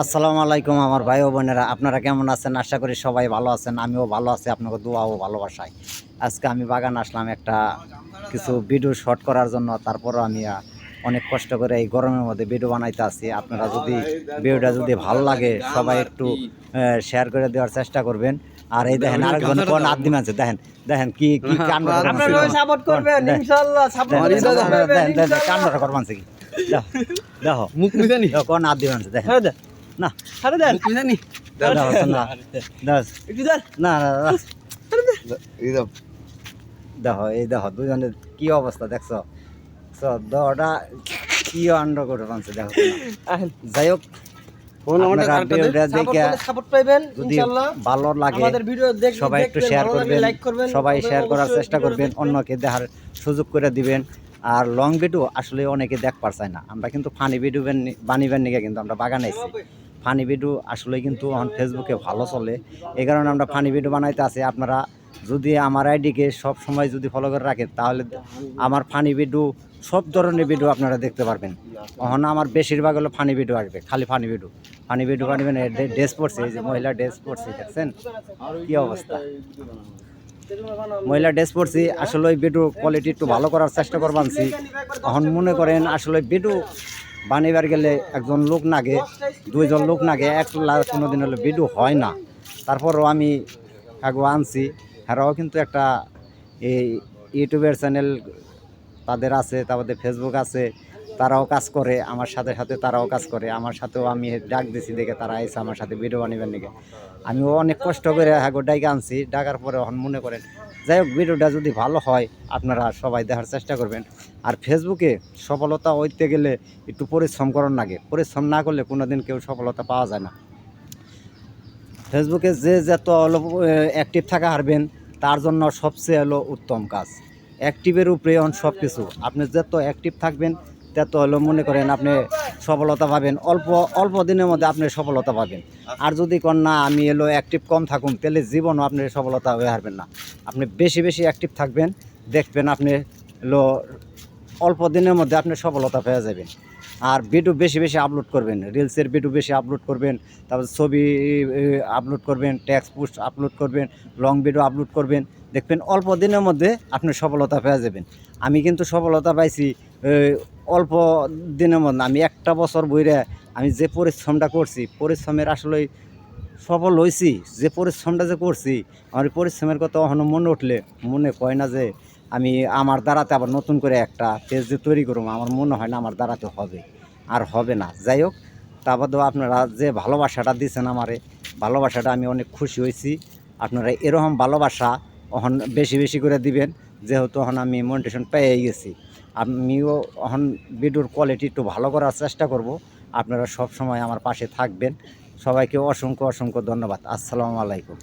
আসসালামু আলাইকুম আমার ভাই ও বোনেরা আপনারা কেমন আছেন? আশা করি সবাই ভালো আছেন আমিও ভালো আছি আপনাকে দোয়া ও ভালোবাসায়। আজকে আমি বাগান আসলাম একটা কিছু ভিডিও শর্ট করার জন্য তারপরও আমি অনেক কষ্ট করে এই গরমের মধ্যে ভিডিও বানাইতে আছি। আপনারা যদি ভিডিওটা যদি ভালো লাগে সবাই একটু শেয়ার করে দেওয়ার চেষ্টা করবেন। আর এই দেখেন আরেকজন কোন আদিম আছে দেখেন দেখেন কি কি কাণ্ড সাপোর্ট করবেন ইনশাআল্লাহ সাপোর্ট দেখেন, দেখেন, কি। দেখো, মুখ মিজানি কোন আদিম আছে দেখেন। দেন না ছেড়ে দেন। মুখ মিজানি দেখো, এই দেখো দুজনের কি অবস্থা দেখছ? কি আন্ড করে দেখো যাই হোক ভালো লাগে সবাই একটু শেয়ার করবেন সবাই শেয়ার করার চেষ্টা করবেন অন্যকে দেখার সুযোগ করে দিবেন। আর লং ভিডিও আসলে অনেকে দেখ পারছে না। আমরা কিন্তু ফানি ভিডিও বানিবেন নিকে কিন্তু আমরা বাগান ফানি ভিডিও আসলে কিন্তু এখন ফেসবুকে ভালো চলে। এই কারণে আমরা ফানি ভিডিও বানাইতে আছি। আপনারা যদি আমার আইডিকে সব সময় যদি ফলো করে রাখেন, তাহলে আমার ফানি ভিডিও, সব ধরনের ভিডিও আপনারা দেখতে পারবেন। এখন আমার বেশিরভাগ হলো ফানি ভিডিও আসবে, খালি ফানি ভিডিও। ফানি ভিডিও বানিবেন ড্রেস পরছে, এই যে মহিলা ড্রেস পরছে, দেখছেন? কী অবস্থা? মহিলা ড্রেস পরছি, আসলে ভিডিও কোয়ালিটি একটু ভালো করার চেষ্টা করবানছি। এখন মনে করেন আসলে ভিডিও বানিবার গেলে একজন লোক নাগে, দুইজন লোক নাগে, একলা কোনো দিন হলে ভিডিও হয় না। তারপরও আমি আগে আনছি। এরাও কিন্তু একটা এই ইউটিউবের চ্যানেল তাদের আছে, তারপরে ফেসবুক আছে, তারাও কাজ করে, আমার সাথে সাথে তারাও কাজ করে। আমার সাথেও আমি ডাক দিছি দেখে তারা এসে আমার সাথে ভিডিও বানিবেন নাকি আমিও অনেক কষ্ট করে হ্যাগো ডাইকে আনছি, ডাকার পরে এখন মনে করেন যাই হোক, ভিডিওটা যদি ভালো হয়, আপনারা সবাই দেখার চেষ্টা করবেন। আর ফেসবুকে সফলতা হইতে গেলে একটু পরিশ্রম করার লাগে পরিশ্রম না করলে কোনো দিন কেউ সফলতা পাওয়া যায় না। ফেসবুকে যে যত অ্যাক্টিভ থাকা হারবেন, তার জন্য সবচেয়ে হলো উত্তম কাজ। অ্যাক্টিভের উপরে এখন সব কিছু আপনি যত অ্যাক্টিভ থাকবেন, তত হলো মনে করেন আপনি সফলতা পাবেন। অল্প অল্প দিনের মধ্যে আপনি সফলতা পাবেন। আর যদি কন না আমি এলো অ্যাক্টিভ কম থাকুন তাহলে জীবনও আপনি সফলতা হয়ে হারবেন না। আপনি বেশি বেশি অ্যাক্টিভ থাকবেন দেখবেন আপনি এলো অল্প দিনের মধ্যে আপনি সফলতা পেয়ে যাবেন। আর ভিডিও বেশি বেশি আপলোড করবেন রিলসের ভিডিও বেশি আপলোড করবেন, তারপর ছবি আপলোড করবেন ট্যাক্স পোস্ট আপলোড করবেন লং ভিডিও আপলোড করবেন, দেখবেন অল্প দিনের মধ্যে আপনি সফলতা পেয়ে যাবেন। আমি কিন্তু সফলতা পাইছি অল্প দিনের মধ্যে। আমি একটা বছর বইরে আমি যে পরিশ্রমটা করছি, পরিশ্রমের আসলে সফল হয়েছি যে পরিশ্রমটা যে করছি, আমার পরিশ্রমের কথা এখনও মনে উঠলে মনে কয় না যে আমি আমার দ্বারাতে আবার নতুন করে একটা পেজ যে তৈরি করব, আমার মনে হয় না আমার দ্বারাতে হবে। আর হবে না। যাই হোক, তারপর আপনারা যে ভালোবাসাটা দিচ্ছেন আমারে, ভালোবাসাটা আমি অনেক খুশি হয়েছি। আপনারা এরকম ভালোবাসা এখন বেশি বেশি করে দিবেন, যেহেতু এখন আমি মনিটেশন পেয়ে গেছি। আমিও এখন ভিডিওর কোয়ালিটি একটু ভালো করার চেষ্টা করব। আপনারা সব সময় আমার পাশে থাকবেন। সবাইকে অসংখ্য অসংখ্য ধন্যবাদ। আসসালামু আলাইকুম।